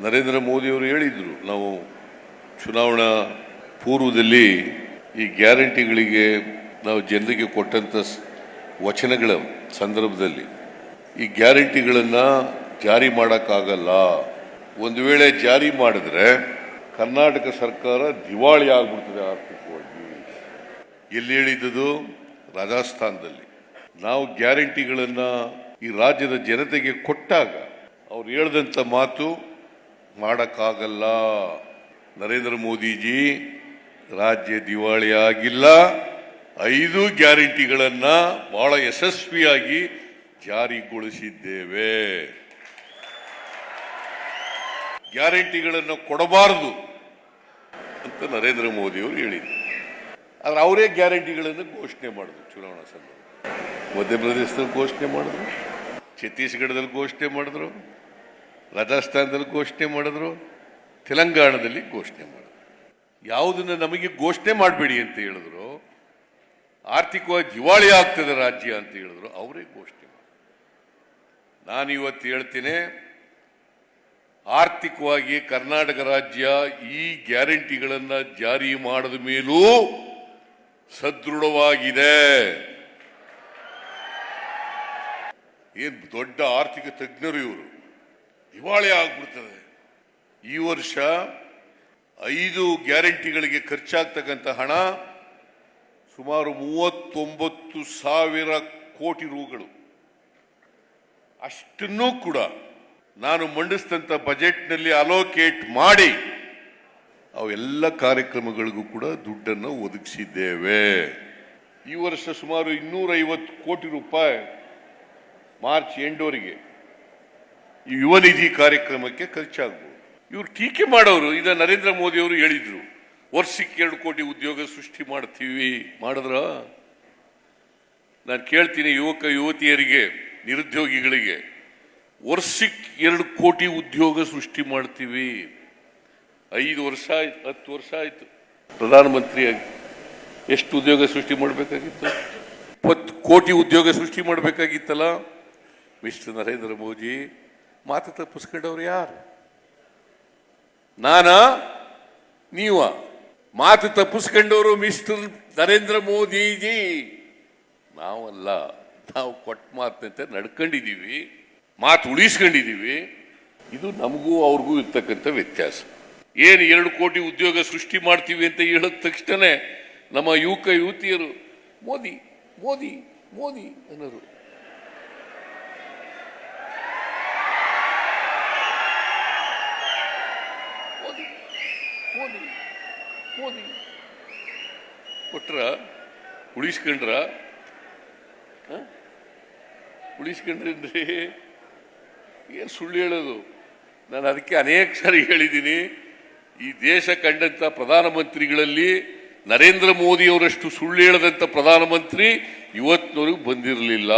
ನರೇಂದ್ರ ಮೋದಿಯವರು ಹೇಳಿದ್ರು, ನಾವು ಚುನಾವಣಾ ಪೂರ್ವದಲ್ಲಿ ಈ ಗ್ಯಾರಂಟಿಗಳಿಗೆ ನಾವು ಜನರಿಗೆ ಕೊಟ್ಟಂತ ವಚನಗಳ ಸಂದರ್ಭದಲ್ಲಿ ಈ ಗ್ಯಾರಂಟಿಗಳನ್ನ ಜಾರಿ ಮಾಡೋಕ್ಕಾಗಲ್ಲ. ಒಂದು ವೇಳೆ ಜಾರಿ ಮಾಡಿದ್ರೆ ಕರ್ನಾಟಕ ಸರ್ಕಾರ ದಿವಾಳಿ ಆಗ್ಬಿಡ್ತದೆ ಆರ್ಥಿಕವಾಗಿ. ಎಲ್ಲಿ ಹೇಳಿದ್ದು ರಾಜಸ್ಥಾನದಲ್ಲಿ. ನಾವು ಗ್ಯಾರಂಟಿಗಳನ್ನ ಈ ರಾಜ್ಯದ ಜನತೆಗೆ ಕೊಟ್ಟಾಗ ಅವ್ರು ಹೇಳ್ದಂಥ ಮಾತು ಮಾಡಕ್ಕಾಗಲ್ಲ. ನರೇಂದ್ರ ಮೋದಿಜಿ, ರಾಜ್ಯ ದಿವಾಳಿ ಆಗಿಲ್ಲ. ಐದು ಗ್ಯಾರಂಟಿಗಳನ್ನು ಬಹಳ ಯಶಸ್ವಿಯಾಗಿ ಜಾರಿಗೊಳಿಸಿದ್ದೇವೆ. ಗ್ಯಾರಂಟಿಗಳನ್ನು ಕೊಡಬಾರದು ಅಂತ ನರೇಂದ್ರ ಮೋದಿಯವರು ಹೇಳಿದರು. ಆದರೆ ಅವರೇ ಗ್ಯಾರಂಟಿಗಳನ್ನು ಘೋಷಣೆ ಮಾಡಿದ್ರು ಚುನಾವಣಾ ಸಂದರ್ಭ ಮಧ್ಯಪ್ರದೇಶದಲ್ಲಿ ಘೋಷಣೆ ಮಾಡಿದ್ರು, ಛತ್ತೀಸ್ಗಢದಲ್ಲಿ ಘೋಷಣೆ ಮಾಡಿದ್ರು. ರಾಜಸ್ಥಾನದಲ್ಲಿ ಘೋಷಣೆ ಮಾಡಿದ್ರು, ತೆಲಂಗಾಣದಲ್ಲಿ ಘೋಷಣೆ ಮಾಡಿದ್ರು. ಯಾವುದನ್ನು ನಮಗೆ ಘೋಷಣೆ ಮಾಡಬೇಡಿ ಅಂತ ಹೇಳಿದ್ರು, ಆರ್ಥಿಕವಾಗಿ ದಿವಾಳಿ ಆಗ್ತದೆ ರಾಜ್ಯ ಅಂತ ಹೇಳಿದ್ರು, ಅವರೇ ಘೋಷಣೆ ನಾನು ಇವತ್ತು ಹೇಳ್ತೀನಿ, ಆರ್ಥಿಕವಾಗಿ ಕರ್ನಾಟಕ ರಾಜ್ಯ ಈ ಗ್ಯಾರಂಟಿಗಳನ್ನು ಜಾರಿ ಮಾಡಿದ ಮೇಲೂ ಸದೃಢವಾಗಿದೆ. ಏನು ದೊಡ್ಡ ಆರ್ಥಿಕ ತಜ್ಞರು ಇವರು. ದಿವಾಳಿ ಆಗ್ಬಿಡ್ತದೆ. ಈ ವರ್ಷ ಐದು ಗ್ಯಾರಂಟಿಗಳಿಗೆ ಖರ್ಚಾಗ್ತಕ್ಕಂಥ ಹಣ, ಸುಮಾರು ಮೂವತ್ತೊಂಬತ್ತು ಸಾವಿರ ಕೋಟಿ ರೂಗಳು. ಅಷ್ಟನ್ನೂ ಕೂಡ ನಾನು ಮಂಡಿಸಿದಂಥ ಬಜೆಟ್ನಲ್ಲಿ ಅಲೋಕೇಟ್ ಮಾಡಿ ಅವೆಲ್ಲ ಕಾರ್ಯಕ್ರಮಗಳಿಗೂ ಕೂಡ ದುಡ್ಡನ್ನು ಒದಗಿಸಿದ್ದೇವೆ. ಈ ವರ್ಷ ಸುಮಾರು ಇನ್ನೂರೈವತ್ತು ಕೋಟಿ ರೂಪಾಯಿ ಮಾರ್ಚ್ ಎಂಡವರೆಗೆ ಈ ಯುವ ನಿಧಿ ಕಾರ್ಯಕ್ರಮಕ್ಕೆ ಖರ್ಚಾಗ್ಬೋದು. ಇವರು ಟೀಕೆ ಮಾಡೋರು ಇದ ನರೇಂದ್ರ ಮೋದಿ ಅವರು ಹೇಳಿದ್ರು, ವರ್ಷಕ್ಕೆ ಎರಡು ಕೋಟಿ ಉದ್ಯೋಗ ಸೃಷ್ಟಿ ಮಾಡ್ತೀವಿ. ಮಾಡಿದ್ರ? ನಾನು ಕೇಳ್ತೀನಿ ಯುವಕ ಯುವತಿಯರಿಗೆ, ನಿರುದ್ಯೋಗಿಗಳಿಗೆ, ವರ್ಷಕ್ಕೆ ಎರಡು ಕೋಟಿ ಉದ್ಯೋಗ ಸೃಷ್ಟಿ ಮಾಡ್ತೀವಿ. ಐದು ವರ್ಷ ಆಯ್ತು, ಹತ್ತು ವರ್ಷ ಆಯ್ತು. ಪ್ರಧಾನಮಂತ್ರಿಯಾಗಿ ಎಷ್ಟು ಉದ್ಯೋಗ ಸೃಷ್ಟಿ ಮಾಡಬೇಕಾಗಿತ್ತು? ಇಪ್ಪತ್ತು ಕೋಟಿ ಉದ್ಯೋಗ ಸೃಷ್ಟಿ ಮಾಡಬೇಕಾಗಿತ್ತಲ್ಲ? ಮಿಸ್ಟರ್ ನರೇಂದ್ರ ಮೋದಿ ಮಾತು ತಪ್ಪಿಸ್ಕೊಂಡವ್ರು ಯಾರು? ನಾನ? ನೀವ? ಮಾತು ತಪ್ಪಿಸ್ಕೊಂಡವರು ಮಿಸ್ಟರ್ ನರೇಂದ್ರ ಮೋದಿಜಿ. ನಾವಲ್ಲ, ನಾವು ಕೊಟ್ಟ ಮಾತಿನಂತೆ ನಡ್ಕೊಂಡಿದ್ದೀವಿ ಮಾತು ಉಳಿಸ್ಕೊಂಡಿದ್ದೀವಿ ಇದು ನಮಗೂ ಅವ್ರಿಗೂ ಇರ್ತಕ್ಕಂಥ ವ್ಯತ್ಯಾಸ. ಏನು ಎರಡು ಕೋಟಿ ಉದ್ಯೋಗ ಸೃಷ್ಟಿ ಮಾಡ್ತೀವಿ ಅಂತ ಹೇಳಿದ ತಕ್ಷಣ ನಮ್ಮ ಯುವಕ ಯುವತಿಯರು, ಮೋದಿ ಮೋದಿ ಮೋದಿ ಅನ್ನೋರು ಮೋದಿ ಮೋದಿ ಹೋದಿ ಕೊಟ್ರ, ಉಳಿಸ್ಕೊಂಡ್ರ? ಉಳಿಸ್ಕೊಂಡ್ರಿ ಏನು ಸುಳ್ಳು ಹೇಳೋದು? ನಾನು ಅದಕ್ಕೆ ಅನೇಕ ಸಾರಿ ಹೇಳಿದ್ದೀನಿ. ಈ ದೇಶ ಕಂಡಂಥ ಪ್ರಧಾನಮಂತ್ರಿಗಳಲ್ಲಿ ನರೇಂದ್ರ ಮೋದಿಯವರಷ್ಟು ಸುಳ್ಳು ಹೇಳದಂಥ ಪ್ರಧಾನಮಂತ್ರಿ ಇವತ್ತಿನವರೆಗೂ ಬಂದಿರಲಿಲ್ಲ.